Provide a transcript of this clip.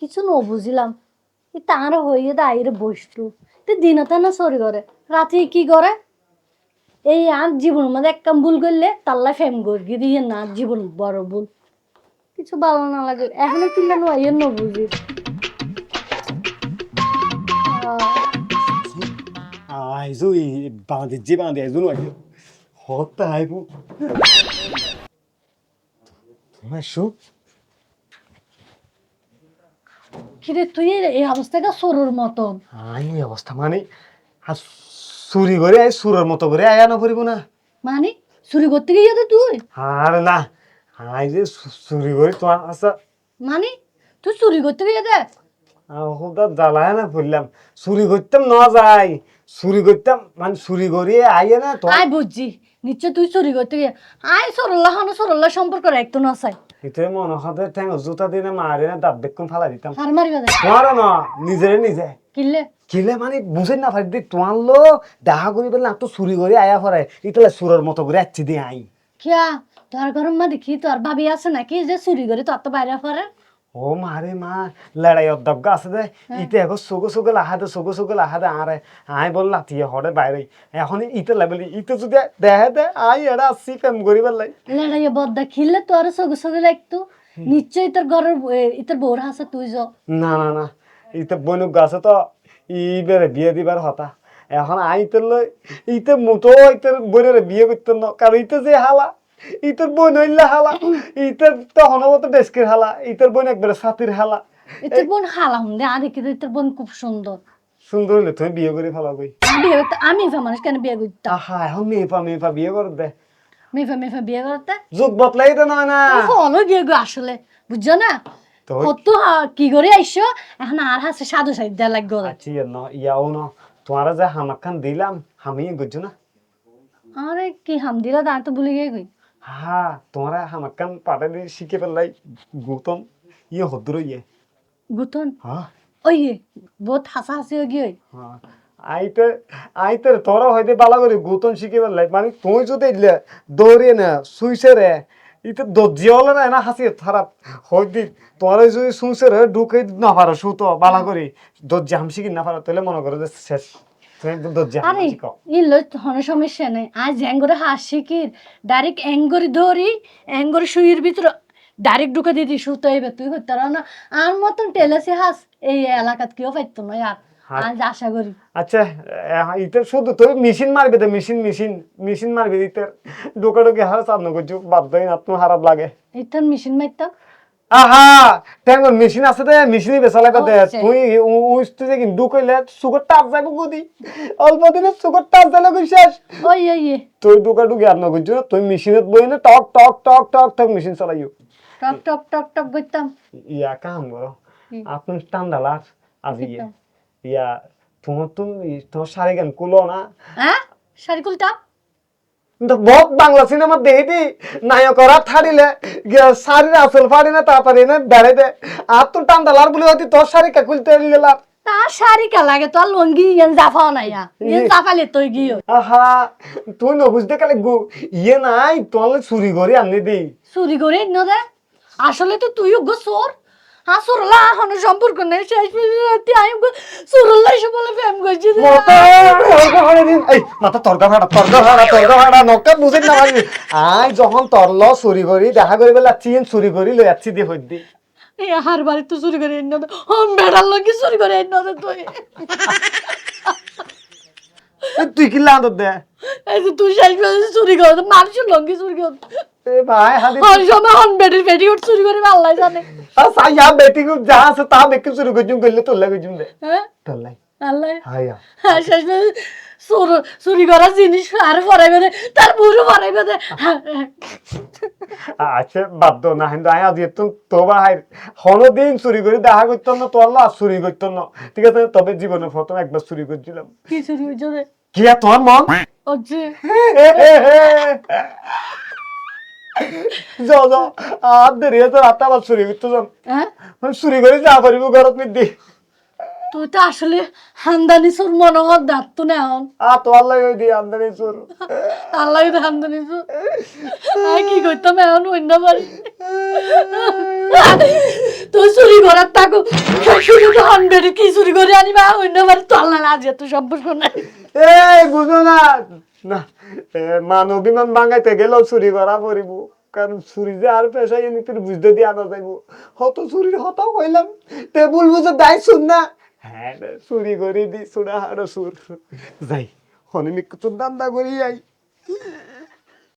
কিছু ন বুঝিলাম ই তাঁর হইয়ে দা আইরে বসতো তে দিনতে না সরি করে? রাতে কি করে? এই আর জীবন মধ্যে এক কাম ভুল করলে তাল্লা ফেম করগি দিয়ে না জীবন বড় ভুল। কিছু ভালো না লাগে। এখনও কিনলে নো আইয়ের ন বুঝি আইজো এই বাঁধে যে বাঁধে আইজো নয়। হত্যা আইবো। তোমার শো কিরে তুই এই- অবস্থা অবস্থাটা সরুর মতন? আই এই অবস্থা মানে আর চুরি করে আই সুরের মতো করে আয়া না পড়িব না। মানে চুরি করতে গিয়ে তো তুই? আর না আই যে সুরি চুরি করে তোমার আচ্ছা মানে তুই চুরি করতে গিয়ে দে হুদা জ্বালায় না ফুললাম চুরি করতাম না যাই চুরি করতাম মানে চুরি করিয়ে আইয়ে না তো। আই বুঝছি নিশ্চয় তুই চুরি করতে গিয়ে আই সরল্লা হানো সরল্লা সম্পর্ক রাখতো না চাই। এতে মনে হতে ঠ্যাং জুতা দিনে মারে না দাঁত বেক্ষণ ফালা দিতাম। হার মারিবা দে। তোমার না নিজেরে নিজে। কিলে? কিলে মানে বুঝে না পারি দি তোমার লো দেখা করি বলে না তো চুরি করে আয়া পরে ইতালে সুরের মতো করে আচ্ছি দিয়ে আই। কিয়া তোর ঘরের মা দেখি তোর ভাবি আছে নাকি যে চুরি করে তোর তো বাইরে পরে ও মারে মা লড়াই অধ্যক্ষ আছে দে। ইতে এখন চোখে চোখে লাহাদে চোখে চোখে লাহাদে আরে আই বল লাতিয়ে হরে বাইরে। এখন ইতে লেবেলি ইতে যদি দেহে দে আই এরা আসছি প্রেম করি বেলাই লড়াইয়ে বদ্দা খিললে তোর সগু সগু লাগতো। নিশ্চয়ই তোর ঘরের ইতর বউর হাসে তুই যাও না না না ইতে বনুক গাছে তো ইবারে বিয়ে দিবার হতা। এখন আইতে লই ইতে মতো ইতে বোনের বিয়ে করতেন না কারণ ইতে যে হালা। ইতের বোন হইলা হালা ইতের তখন মতো ডেস্কের হালা ইতর বোন একবারে সাথীর হালা। ইতর বোন হালা হুন্দে আ দেখি তো ইতর বোন খুব সুন্দর। সুন্দর হইলে তুমি বিয়ে করে ফেলাবই আমি বিয়ে করতে আমি ফে মানুষ কেন বিয়ে করতাম আহা এখন মেয়ে পা মেয়ে পা বিয়ে করে দে। মেফে মেফে বিয়ে করতে? যুগ বদলাই তো নয় না। ফলো গিয়ে গো আসলে বুঝছ না? তো কত কি করে আইসো? এখন আর হাসে সাধু সাইড দেওয়া লাগবে আচ্ছা ইয়ে ন ইয়াও ন তোমার যে হামাখান দিলাম হামি গুজু না? আরে কি হাম দিলা দাঁড় তো ভুলে গিয়ে গই। হা তোমার হামাখান পাঠে দিয়ে শিখে ফেললাই গুতম ইয়ে হদ্র ইয়ে। গুতন? হ্যাঁ ওই বহুত হাসা হাসি হয়ে গিয়ে। হ্যাঁ। আইতে আইতে তোরা হয়তো বালা করে গুতন শিখে ফেললাই মানে তুই যদি ইলে দৌড়িয়ে না সুইসে রে ইতে দর্জি হলে না না হাসি খারাপ হয়তো তোমার যদি সুইসে রে ঢুকে না পারো সুতো বালা করে দর্জি হাম শিখি না পারো তাহলে মনে করো যে শেষ। আরে শিখো ইলো হন সমস্যা নেই আজ এঙ্গরে হাসি কি ডাইরেক্ট এঙ্গরি ধরি এঙ্গরি শুইয়ের ভিতরে ডাইরেক্ট ঢুকে দিতি সুতো এবার তুই হইতে না আর মতন টেলেসি হাস এই এলাকাত কেউ পাইতো না আর। আজ আশা করি আচ্ছা ইতে শুধু তো মেশিন মারবে তো মেশিন মেশিন মেশিন মারবে ইতে ঢোকা ঢুকে হারা সামনে করছ বাধ্য না তোমার খারাপ লাগে এইটার মেশিন মারতাম আহা ট্যাঙ্গর মেশিন আছে তো মেশিনই বেচা লাগে দে। তুই উইস্তে যে কিন্তু কইলে সুগার টাচ যাবে গদি অল্প দিনে সুগার টাচ দিলে কই শেষ। ওই ওই তুই ঢুকা ঢুকে আর না করছ তুই মেশিনত বই না টক টক টক টক টক মেশিন চালাইও। টক টক টক টক করতাম ইয়া কাম করো? আপনি স্ট্যান্ডালার আজি কিতা? ইয়া তোমার তুমি তোমার শাড়ি গান কুলো না? হ্যাঁ? শাড়ি কিন্তু বহুত বাংলা সিনেমা দেখি নায়করা থাড়িলে শাড়ির আসল ফাড়ি না তাড়াতাড়ি না বেড়ে দে আর তো টান্ডালার বলে হয়তো তোর শাড়ি কাকুলতে গেলাম তা শাড়ি কে লাগে তোর লঙ্গি ইয়ান জাফাও নাই ইয়া ইয়ান জাফালে তুই গিয়ে আহা তুই ন বুঝতে গেলে গু ইয়ে নাই তোর চুরি করে আনি দি। চুরি করে ন দে। আসলে তো তুইও গো চোর। হ্যাঁ চোরলা হন সম্পর্ক নেই শেষ পর্যন্ত আমি গো চোরলা এসে বলে প্রেম করছি মাথা তর্কা ভাড়া তর্কা ভাড়া তর্কা ভাড়া নকা বুঝে না পারবি আই যখন তরল চুরি করি দেখা করি বেলা চিন চুরি করি লই হই দি এই হার বাড়ি তো চুরি করে এনে হম বেড়ার চুরি করে এনে তুই। তুই কি লাদ দে? এই যে তুই শেষ পর্যন্ত চুরি করে মানুষের লঙ্গি চুরি করে ভাই সময় হন উঠ চুরি করে আল্লাহ জানে। সাইয়া বেটি কো যা আছে তা দেখে চুরি করছুম করলে তোর লাগে জুম দে হ্যাঁ? তোর লাই আল্লাহ হাইয়া হ্যাঁ শেষ পর্যন্ত চুরি করার জিনিস আর ফরাইবে দে তার বুড়ো ফরাইবে দে। আচ্ছা না আয় আজ তো তোবা হাই হনো দিন চুরি করে দেখা করতাম না আর চুরি করতাম না। ঠিক আছে তবে জীবনে প্রথম একবার চুরি করছিলাম। কি চুরি হয়েছে রে কি তোমার মন? যাও যাও। আর দেরি আছে রাত আবার চুরি করতে যাম হ্যাঁ? চুরি করে যা পারিব ঘরত মিদি তুই তো আসলে হামদানি সুর মনে হত দাঁত না এখন। আ তো আল্লাহ ওই দিয়ে আমদানি চোর। আল্লাহ হামদানি সুর আই কি করতাম এখন অন্য বাড়ি। তুই চুরি করার তাকো শুধু তো হানবেড়ে কি চুরি করে আনিবা? অন্য বাড়ি তো আল্লাহ আজ এত সম্পর্ক নাই। এই বুঝো না। না এ, মান অভিমান ভাঙাইতে গেলেও চুরি করা পড়িব কারণ চুরি যে আর পেশাই এমনি বুঝতে দিয়ে আনা যাইব হত চুরির হত হইলাম। তে বলব যে দায় শুন না হ্যাঁ চুরি করে দি চুরা হারো সুর যাই হনে কিছু দান্দা করি যাই